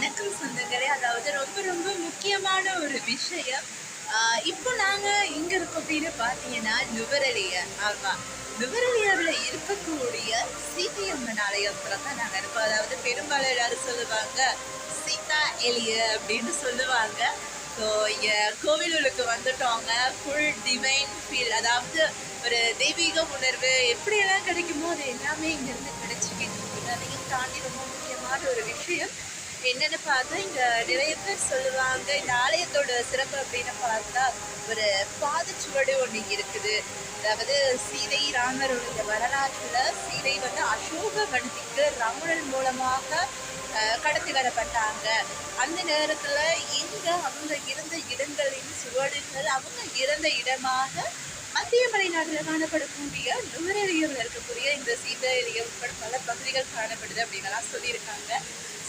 வணக்கம் சொந்தங்களே. அதாவது ரொம்ப ரொம்ப முக்கியமான ஒரு விஷயம். ஆஹ் இப்போ நாங்கள் எங்கே இருக்கோம் அப்படின்னு பார்த்தீங்கன்னா நுவரலியா ஆமாம் நுவரலியாவில் இருக்கக்கூடிய சீதையம்மன் ஆலயத்தில் தான் நாங்கள் இருக்கோம். அதாவது பெரும்பாலும் எல்லாரும் சொல்லுவாங்க சீதா எலிய அப்படின்னு சொல்லுவாங்க. ஸோ இங்கே கோவிலுக்கு வந்துட்டோங்க ஃபுல் டிவைன் ஃபீல் அதாவது ஒரு தெய்வீக உணர்வு எப்படியெல்லாம் கிடைக்குமோ அது எல்லாமே இங்கேருந்து கிடைச்சிக்கிட்டு இருக்குது அதையும் தாண்டி ரொம்ப முக்கியமான ஒரு விஷயம். என்னன்னு பார்த்தா இங்க நிறைய பேர் சொல்லுவாங்க இந்த ஆலயத்தோட சிறப்பு அப்படின்னு பார்த்தா ஒரு பாதச்சுவடு ஒன்று இருக்குது. அதாவது சீதை ராமருடைய வரலாற்றுல சீதை வந்து அசோக வனத்திற்கு ராவணன் மூலமாக அஹ், கடத்தி வரப்பட்டாங்க. அந்த நேரத்துல இங்க அவங்க இருந்த இடங்களின் சுவடுகள் அவங்க இறந்த இடமாக மத்திய மலைநாட்டில் காணப்படக்கூடிய நுவரெலியூரில் இருக்கக்கூடிய இந்த சீதையிலியம் உட்பட பல பகுதிகள் காணப்படுது அப்படின்னுலாம் சொல்லியிருக்காங்க.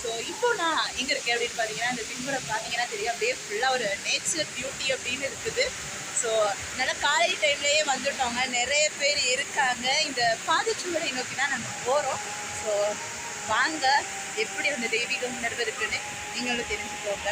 ஸோ இப்போ நான் எங்கே இருக்கேன் அப்படின்னு பார்த்தீங்கன்னா இந்த பின்புறம் பார்த்தீங்கன்னா தெரியும். அப்படியே ஃபுல்லாக ஒரு நேச்சர் பியூட்டி அப்படின்னு இருக்குது. ஸோ நல்லா காலை டைம்லேயே வந்துட்டோங்க. நிறைய பேர் இருக்காங்க. இந்த பாதச்சுவரை நோக்கி தான் நாங்கள் போகிறோம் ஸோ வாங்க எப்படி அந்த தெய்வீக உணர்வு இருக்குன்னு நீங்களும் தெரிஞ்சுக்கோங்க.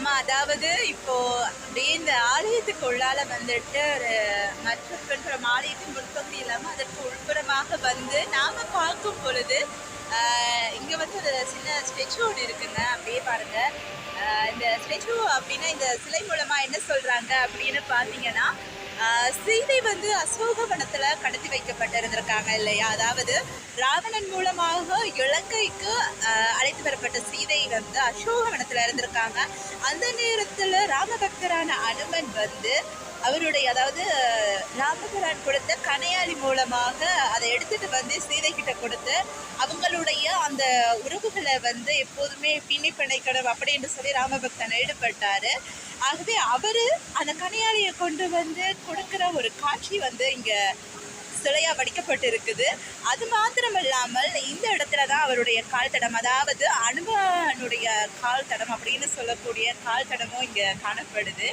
ஆமாம் அதாவது இப்போது அப்படியே இந்த ஆலயத்துக்கு உள்ளால வந்துட்டு ஒரு மற்ற பின்புறம் ஆலயத்தின் முன்பகுதி இல்லாமல் அதற்கு உள்புறமாக வந்து நாம் பார்க்கும் பொழுது இங்கே வந்து ஒரு சின்ன ஸ்டெச்சு ஒன்று இருக்குங்க. அப்படியே பாருங்கள் இந்த ஸ்டெச்சு அப்படின்னா இந்த சிலை மூலமாக என்ன சொல்கிறாங்க அப்படின்னு பார்த்தீங்கன்னா சீதை வந்து அசோக வனத்துல கடத்தி வைக்கப்பட்டிருந்திருக்காங்க இல்லையா? அதாவது ராவணன் மூலமாக இலங்கைக்கு அழைத்து வரப்பட்ட சீதை வந்து அசோக வனத்துல இருந்திருக்காங்க. அந்த நேரத்துல ராமபக்தரான அனுமன் வந்து அவருடைய அதாவது ராமபிரான் கொடுத்த கனையாளி மூலமாக அதை எடுத்துட்டு வந்து சீதை கிட்ட கொடுத்து அவங்களுடைய அந்த உறவுகளை வந்து எப்போதுமே பின்னி பிணைக்கணும் அப்படின்னு சொல்லி ராமபக்தன் ஈடுபட்டார். ஆகவே அவர் அந்த கனையாளியை கொண்டு வந்து கொடுக்குற ஒரு காட்சி வந்து இங்கே சிலையாக வடிக்கப்பட்டு இருக்குது அது மாத்திரம் இல்லாமல் இந்த இடத்துல தான் அவருடைய கால் தடம் அதாவது அனுபவனுடைய கால் தடம் அப்படின்னு சொல்லக்கூடிய கால் தடமும் இங்கே காணப்படுது.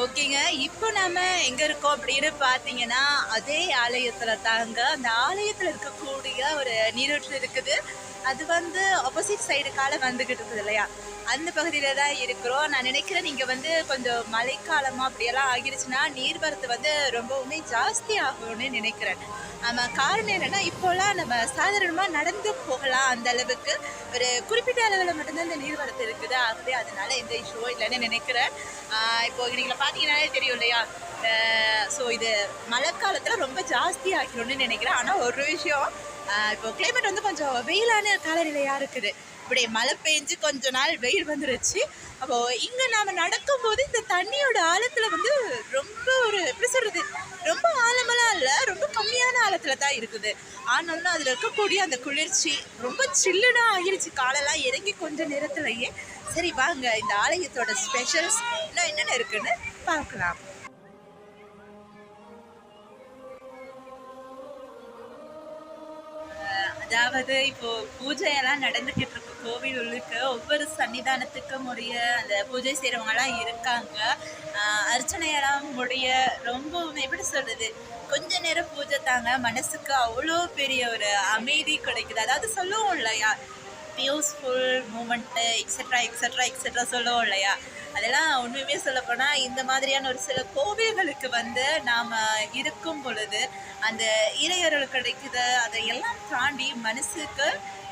ஓகேங்க. இப்போ நம்ம எங்க இருக்கோம் அப்படின்னு பார்த்தீங்கன்னா அதே ஆலயத்துல தாங்க. அந்த ஆலயத்துல இருக்கக்கூடிய ஒரு நீரூற்று இருக்குது. அது வந்து ஆப்போசிட் சைடு கால வந்துகிட்டு இருக்குது இல்லையா? அந்த பகுதியில தான் இருக்கிறோம். நான் நினைக்கிறேன் நீங்க வந்து கொஞ்சம் மழைக்காலமா அப்படியெல்லாம் ஆகிருச்சுன்னா நீர்வரத்து வந்து ரொம்பவுமே ஜாஸ்தி ஆகும்னு நினைக்கிறேன். ஆமாம் காரணம் என்னென்னா இப்போலாம் நம்ம சாதாரணமாக நடந்து போகலாம் அந்த அளவுக்கு. ஒரு குறிப்பிட்ட அளவில் மட்டும்தான் இந்த நீர்வரத்து இருக்குது. ஆகவே அதனால எந்த இஷ்யூ இல்லைன்னு நினைக்கிறேன். இப்போ நீங்களை பார்த்தீங்கன்னாலே தெரியும் இல்லையா? ஸோ இது மழைக்காலத்தில் ரொம்ப ஜாஸ்தி ஆகிடும்னு நினைக்கிறேன். ஆனால் ஒரு விஷயம் இப்போ கிளைமேட் வந்து கொஞ்சம் வெயிலான காலநிலையாக இருக்குது. அப்படியே மழை பெஞ்சு கொஞ்ச நாள் வெயில் வந்துருச்சு. அப்போ இங்கே நாம் நடக்கும்போது இந்த தண்ணியோட ஆழத்தில் வந்து ரொம்ப ஒரு எப்படி சொல்கிறது ரொம்ப ஆழமெல்லாம் இல்லை ரொம்ப கம்மியான ஆழத்துல தான் இருக்குது. ஆனாலும் அதில் இருக்கக்கூடிய அந்த குளிர்ச்சி ரொம்ப சில்லுனா ஆகிருச்சு. காலெல்லாம் இறங்கி கொஞ்ச நேரத்துலயே. சரி வாங்க இந்த ஆலயத்தோட ஸ்பெஷல்ஸ் இன்னும் என்னென்ன இருக்குன்னு பார்க்கலாம். அதாவது இப்போ பூஜையெல்லாம் நடந்துகிட்டு இருக்கு. கோவில் உள்ளுக்கு ஒவ்வொரு சன்னிதானத்துக்கும் உரிய அந்த பூஜை செய்கிறவங்கலாம் இருக்காங்க. அர்ச்சனையெல்லாம் முடிய ரொம்ப எப்படி சொல்கிறது கொஞ்ச நேரம் பூஜை தாங்க மனசுக்கு அவ்வளோ பெரிய ஒரு அமைதி கிடைக்குது. அதாவது சொல்லுவோம் இல்லையா? பியூஸ்ஃபுல் மூமெண்ட்டு எக்ஸட்ரா எக்ஸெட்ரா எக்ஸெட்ரா சொல்லுவோம் இல்லையா? அதெல்லாம் உண்மையுமே சொல்லப்போனால் இந்த மாதிரியான ஒரு சில கோவில்களுக்கு வந்து நாம் இருக்கும் பொழுது அந்த இறையருள் கிடைக்குது. அதை எல்லாம் தாண்டி மனசுக்கு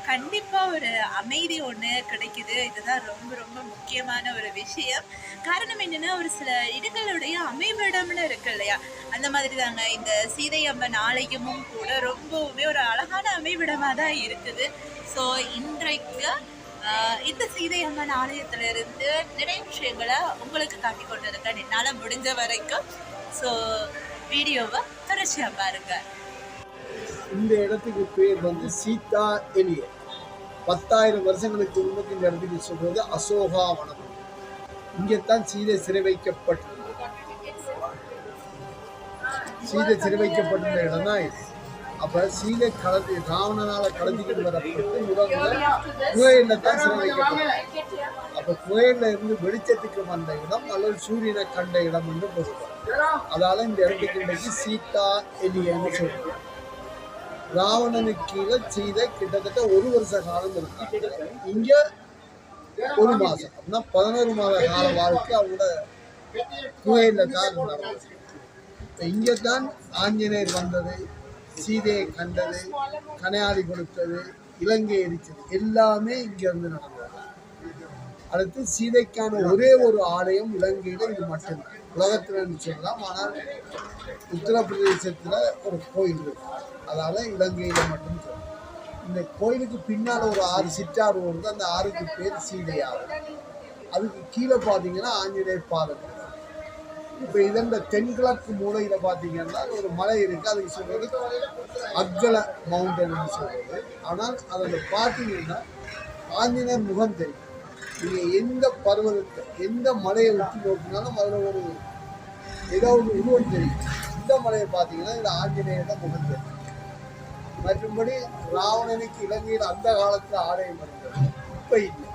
கண்டிப்பாக ஒரு அமைதி ஒன்று கிடைக்குது. இதுதான் ரொம்ப ரொம்ப முக்கியமான ஒரு விஷயம். காரணம் என்னென்னா ஒரு சில இடங்களுடைய அமைவிடம்னு இருக்கு இல்லையா? அந்த மாதிரி தாங்க இந்த சீதை அம்மன் ஆலயமும் கூட ரொம்பவுமே ஒரு அழகான அமைவிடமாக தான் இருக்குது. ஸோ இன்றைக்கு இந்த சீதை அம்மன் ஆலயத்திலிருந்து நிறைய விஷயங்களை உங்களுக்கு காட்டி கொண்டு இருக்கேன் என்னால் முடிஞ்ச வரைக்கும். ஸோ வீடியோவை தொடர்ச்சியாக பாருங்கள் இந்த இடத்துக்கு பேர் வந்து சீதா எலிய. பத்தாயிரம் வருஷங்களுக்கு முன்னுக்கு இந்த இடத்துக்கு சொல்றது அசோகா வனம் இங்கத்தான் சீதை சிறை வைக்கப்பட்டது சீதை சிறை வைக்கப்பட்டிருந்த இடம் தான் இது. அப்ப சீதை கலந்து ராவணனால கலந்துக்கிட்டு வரப்பட்டு குகையில தான் சிறை வைக்கப்பட்டது அப்ப குகையில இருந்து வெளிச்சத்துக்கு வந்த இடம் அல்லது சூரியனை கண்ட இடம் என்று பொருள். அதால இந்த இடத்துக்கு இன்னைக்கு சீதா எலியன்னு சொல்றோம் ராவணனுக்கு கீழே சீதை கிட்டத்தட்ட ஒரு வருஷ காலம் இருக்காங்க. இங்க ஒரு மாசம். அப்படின்னா பதினோரு மாத கால வாழ்க்கை அவங்களோட குகையில தான் இருந்தாங்க இங்க தான் ஆஞ்சநேயர் வந்தது சீதையை கண்டது கனையாளி கொடுத்தது இலங்கை எரிச்சது எல்லாமே இங்க இருந்து நடந்தது. அடுத்து சீதைக்கான ஒரே ஒரு ஆலயம் இலங்கையில இது மட்டும்தான். உலகத்தில் சொல்லலாம் ஆனால் உத்தரப்பிரதேசத்தில் ஒரு கோயில் இருக்கு. அதால் இலங்கையில் மட்டும் சொல்லலாம் இந்த கோயிலுக்கு பின்னால் ஒரு ஆறு சிற்றாறு வருது அந்த ஆறுக்கு பேர் சீதையாறு. அதுக்கு கீழே பார்த்தீங்கன்னா ஆஞ்சநேயர் பாதம் இப்போ இதன் தென்கிழக்கு மூலையில் பார்த்தீங்கன்னா ஒரு மலை இருக்கு. அதுக்கு சொல்றது அக்கல மவுண்டன் சொல்றது. ஆனால் அதில் பார்த்தீங்கன்னா ஆஞ்சநேயர் முகம் தெரியும். நீங்கள் எந்த பருவத்தை எந்த மலையை உற்று நோக்கினாலும் அதில் ஒரு ஏதோ ஒரு உருவம் தெரியும். இந்த மலையை பார்த்தீங்கன்னா இதுல ஆஞ்சநேயரோட முகம் தெரியும் மற்றும்படி ராவணனுக்கு இலங்கையில் அந்த காலத்தில் ஆலயம் இருந்தது. இப்போ இல்லை.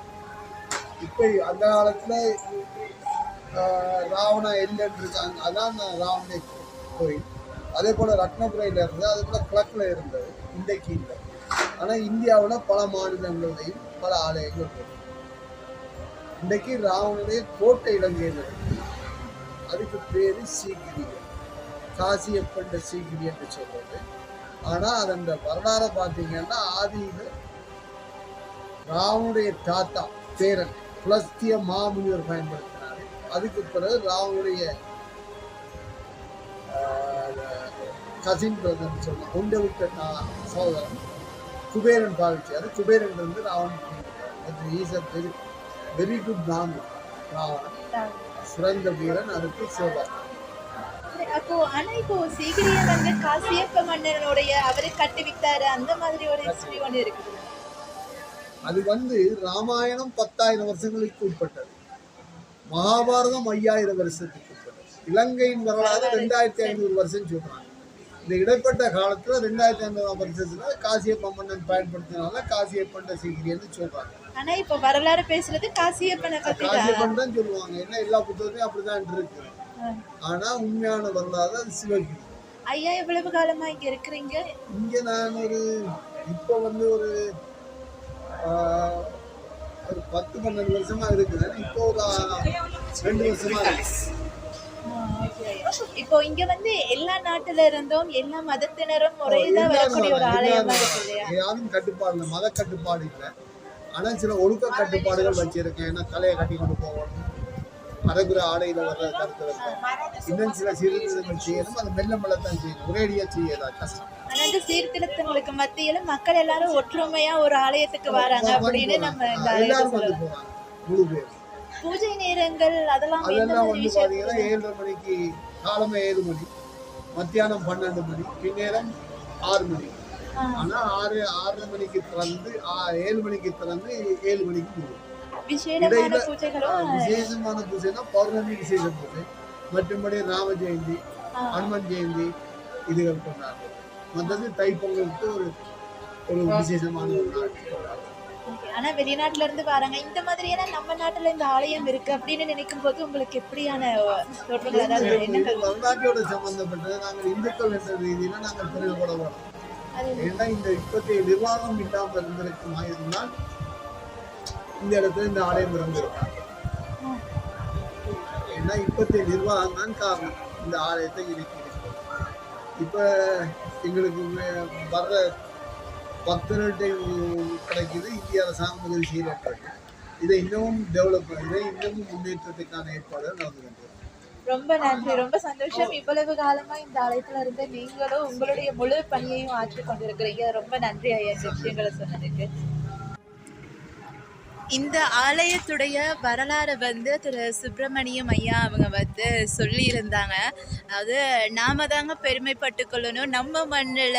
இப்போ அந்த காலத்தில் ராவண எல்லன்னு இருக்காங்க. அதான் ராவண கோயில். அதே போல் ரத்னபுரையில் இருந்தது அதே போல் கிழக்கில் இருந்தது. இன்றைக்கு இல்லை. ஆனால் இந்தியாவில் பல மாநிலங்கள்லையும் பல ஆலயங்கள் இருக்குது இன்றைக்கு ராவணனுடைய கோட்டை இலங்கையில் அதுக்கு பேரு சீகிரி காசியப்பட்ட சீக்கிரி என்று சொல்றது. ஆனா அந்த வரலாறை பார்த்தீங்கன்னா ஆதியில ராவனுடைய தாத்தா பேரன் புலஸ்திய மாமுனிவர் பயன்படுத்தினாரு. அதுக்கு பிறகு ராவனுடைய கசின் பிரதர்னு சொல்லலாம் உண்டை விட்ட நா- சகோதரன் குபேரன் பாவிச்சாரு குபேரன் வந்து ராவன் ஈசர் தெரியும் வெரி குட் நாம சிறந்த வீரன் அதுக்கு சிவபாரன் அப்போ ஆனா இப்போ சீக்கிரம் வந்து காசியப்ப மன்னனுடைய அவரு கட்டி விட்டாரு அந்த மாதிரி ஒரு ஹிஸ்டரி ஒன்று இருக்குது அது வந்து ராமாயணம் பத்தாயிரம் வருஷங்களுக்கு உட்பட்டது. மகாபாரதம் ஐயாயிரம் வருஷத்துக்கு உட்பட்டது. இலங்கையின் வரலாறு ரெண்டாயிரத்தி ஐநூறு வருஷம் சொல்றாங்க. இந்த இடைப்பட்ட காலத்துல ரெண்டாயிரத்தி ஐநூறாம் வருஷத்துல காசியப்ப மன்னன் பயன்படுத்தினால காசியப்பண்ட சீக்கிரியன்னு சொல்றாங்க. ஆனா இப்போ வரலாறு பேசுறது காசியப்பனை காசியப்பன் தான் சொல்லுவாங்க. என்ன எல்லா புத்தகத்தையும் அப்படிதான் இருக்கு. ஆனா உண்மையான வரலாறு அது சிவகிரி ஐயா எவ்வளவு காலமா இங்க இருக்கிறீங்க? இங்க நான் ஒரு இப்போ வந்து ஒரு ஒரு பத்து பன்னெண்டு வருஷமா இருக்குது இப்போ ஒரு ரெண்டு வருஷமா இருக்கு. இப்போ இங்க வந்து எல்லா நாட்டுல இருந்தும் எல்லா மதத்தினரும் ஒரே இதா எல்லாரும் வரக்கூடிய ஒரு ஆலயமா இருக்கு. யாரும் கட்டுப்பாடு இல்லை மத கட்டுப்பாடு இல்லை. ஆனா சில ஒழுக்க கட்டுப்பாடுகள் வச்சிருக்கேன். ஏன்னா தலையை கட்டி கொண்டு போகணும். மரகுர ஆடையில வர்ற கருத்து இன்னும் சில சீர்திருத்தங்கள் செய்யணும். அது மெல்ல மெல்ல தான் செய்யணும். ஒரேடியா செய்யலாம் கஷ்டம். ஆனா இந்த சீர்திருத்தங்களுக்கு மத்தியில மக்கள் எல்லாரும் ஒற்றுமையா ஒரு ஆலயத்துக்கு வராங்க அப்படின்னு நம்ம எல்லாரும் வந்து போறாங்க முழு பேர் பூஜை நேரங்கள் அதெல்லாம் அதெல்லாம் வந்து விஷயம் பாத்தீங்கன்னா ஏழரை மணிக்கு காலமே ஏழு மணி மத்தியானம் பன்னெண்டு மணி பின்னேரம் ஆறு மணி. ஆனா ஆறு ஆறு மணிக்கு திறந்து ஏழு மணிக்கு திறந்து ஏழு மணிக்கு முடியும். இடையில விசேஷமான பூஜைனா பௌர்ணமி விசேஷ பூஜை. மற்றும்படி ராம ஜெயந்தி. ஹனுமன் ஜெயந்தி இதுகள் கொண்டாடுறோம் மற்றது தைப்பொங்கலுக்கு ஒரு ஒரு விசேஷமான ஒரு நாள். கொண்டாடுறோம். ஆனா வெளிநாட்டுல இருந்து வராங்க. இந்த மாதிரியான நம்ம நாட்டுல இந்த ஆலயம் இருக்கு அப்படின்னு நினைக்கும் போது உங்களுக்கு எப்படியான தோற்றங்கள் அதாவது எண்ணங்கள்? சம்பந்தப்பட்டது நாங்கள் இந்துக்கள் என்ற ரீதியில நாங்கள் பெருமைப்பட வேணும் ஏன்னா இந்த இப்பத்தைய நிர்வாகம் இல்லாமல் இருந்திருக்குமா இருந்தால் இந்த இடத்துல இந்த ஆலயம் இருந்திருக்காங்க ஏன்னா இப்பத்தைய நிர்வாகம் தான் காரணம். இந்த ஆலயத்தை இருக்கு இப்ப எங்களுக்கு வே- பத்து பக்தர்கள்ட்ட கிடைக்கிது இந்திய அரசாங்கம் உதவி இதை இன்னமும் டெவலப் பண்ணுறது இன்னமும் முன்னேற்றத்துக்கான ஏற்பாடுகள் நடந்து ரொம்ப நன்றி. ரொம்ப சந்தோஷம். இவ்வளவு காலமா இந்த அழைப்புல இருந்து நீங்களும் உங்களுடைய முழு பணியையும் ஆற்றிக் கொண்டிருக்கிறீங்க. ரொம்ப நன்றி ஐயா. விஷயங்களை சொன்னதுக்கு. இந்த ஆலயத்துடைய வரலாறு வந்து திரு சுப்பிரமணியம் ஐயா அவங்க வந்து சொல்லியிருந்தாங்க. அதாவது நாம தாங்க பெருமைப்பட்டு கொள்ளணும். நம்ம மண்ணில்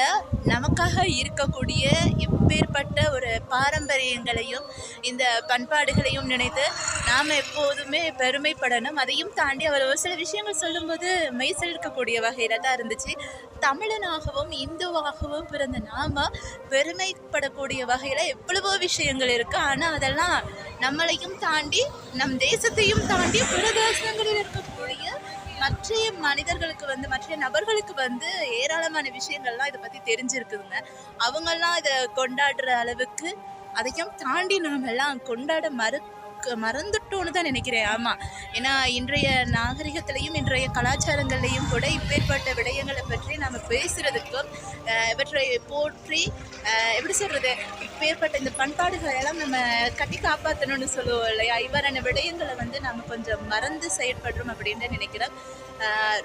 நமக்காக இருக்கக்கூடிய இப்பேற்பட்ட ஒரு பாரம்பரியங்களையும் இந்த பண்பாடுகளையும் நினைத்து நாம் எப்போதுமே பெருமைப்படணும். அதையும் தாண்டி அவர் ஒரு சில விஷயங்கள் சொல்லும்போது மெய்சில் இருக்கக்கூடிய வகையில் தான் இருந்துச்சு. தமிழனாகவும் இந்துவாகவும் பிறந்த நாம பெருமைப்படக்கூடிய வகையில் எவ்வளவோ விஷயங்கள் இருக்குது ஆனால் அதெல்லாம் நம்மளையும் தாண்டி நம் தேசத்தையும் தாண்டி பிற தேசங்களில் இருக்கக்கூடிய மற்ற மனிதர்களுக்கு வந்து மற்ற நபர்களுக்கு வந்து ஏராளமான விஷயங்கள்லாம் இதை பற்றி தெரிஞ்சிருக்குதுங்க. அவங்கெல்லாம் இதை கொண்டாடுற அளவுக்கு அதையும் தாண்டி நாம் எல்லாம் கொண்டாட மறு மறந்துட்டோன்னு தான் நினைக்கிறேன். ஆமாம் ஏன்னா இன்றைய நாகரிகத்திலையும் இன்றைய கலாச்சாரங்கள்லையும் கூட இப்பேற்பட்ட விடயங்களை பற்றி நாம் பேசுகிறதுக்கும் இவற்றை போற்றி எப்படி சொல்கிறது இப்பேற்பட்ட இந்த பண்பாடுகளை எல்லாம் நம்ம கட்டி காப்பாற்றணும்னு சொல்லுவோம் இல்லையா? இவ்வாறான விடயங்களை வந்து நாம் கொஞ்சம் மறந்து செயற்படுறோம் அப்படின்னு நினைக்கிறோம்.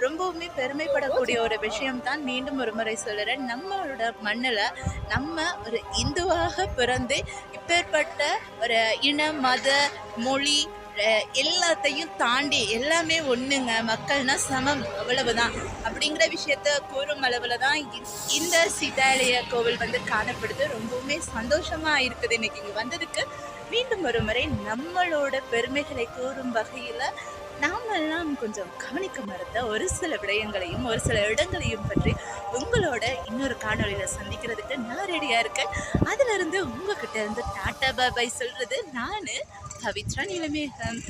ரொம்பவுமே பெருமைப்படக்கூடிய ஒரு விஷயம் தான் மீண்டும் ஒரு முறை சொல்கிறேன் நம்மளோட மண்ணில் நம்ம ஒரு இந்துவாக பிறந்து இப்பேற்பட்ட ஒரு இன மத மொழி எல்லாத்தையும் தாண்டி எல்லாமே ஒன்றுங்க மக்கள்னா சமம் அவ்வளவுதான். அப்படிங்கிற விஷயத்த கூறும் அளவில் தான் இந்த சீதாலய கோவில் வந்து காணப்படுது. ரொம்பவுமே சந்தோஷமாக இருக்குது. இன்னைக்கு இங்கே வந்ததுக்கு மீண்டும் ஒரு முறை நம்மளோட பெருமைகளை கூறும் வகையில் நாமெல்லாம் கொஞ்சம் கவனிக்க மறந்த ஒரு சில விடயங்களையும் ஒரு சில இடங்களையும் பற்றி உங்களோட இன்னொரு காணொளியில் சந்திக்கிறதுக்கு நான் ரெடியாக இருக்கேன். அதிலிருந்து உங்ககிட்ட இருந்து டாட்டா பாபாய் சொல்கிறது நான். பவித்ரா நிலமேகம்.